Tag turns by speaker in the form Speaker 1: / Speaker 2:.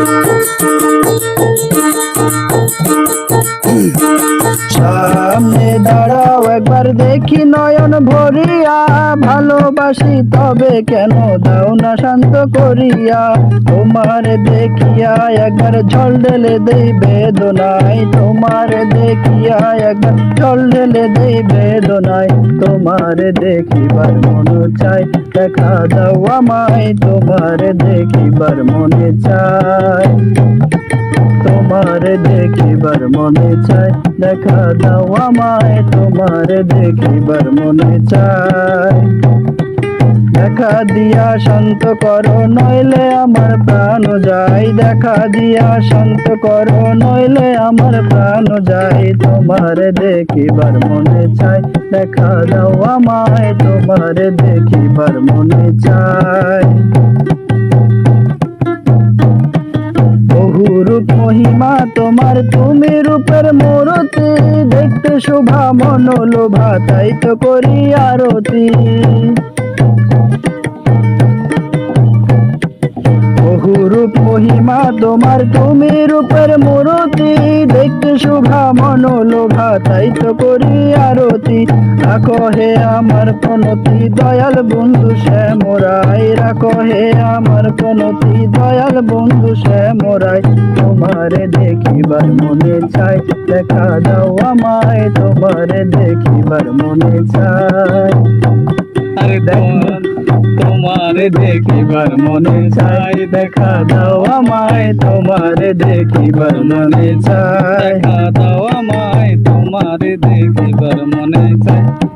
Speaker 1: Thank you. দেখি নয়ন ভরিয়া, ভালোবাসি তবে কেন দাও না শান্ত করিয়া? তোমার দেখিয়া একবার জল ঢেলে দেই বেদনায়, তোমার দেখিয়া একবার জল ঢেলে দেই বেদনায়। তোমার দেখিবার মন চাই, দেখা দাও আমায়, তোমার দেখিবার মনে চাই। তোমার দেখিবার মনে চায় দেখা দাও আমায়, তোমার দেখিবার মনে চায় দেখা দিয়া শান্ত করো, নইলে আমার প্রাণ যায়। দেখা দিয়া শান্ত করো, নইলে আমার প্রাণ যায়। তোমার দেখিবার মনে চায় দেখা দাও আমায়, তোমার দেখিবার মনে চায় বহুরূপ মহিমা, তোমার তুমি রূপের মূরতি দেখতে মন লোভা তাই তো করি আরতি। বহুরূপ মহিমা তোমার তুমি রূপের মূরতি দেখতে শোভা মনোলোভা তাই তো করি আরতি। রাখো হে আমার প্রণতি দয়াল বন্ধু শ্যামরাই রাখো হে আমার প্রণতি দয়াল বন্ধু শ্যামরাই তোমারে দেখিবার মনে চাই দেখা দাও আমায় তোমারে দেখিবার মনে চাই।
Speaker 2: আরে তোমার তোমার দেখিবার মনে চাই
Speaker 1: দেখা দাও আমায় তোমারে দেখিবার মনে চাই।
Speaker 2: দেখা দাও তোমার দেখিবার মনে চাই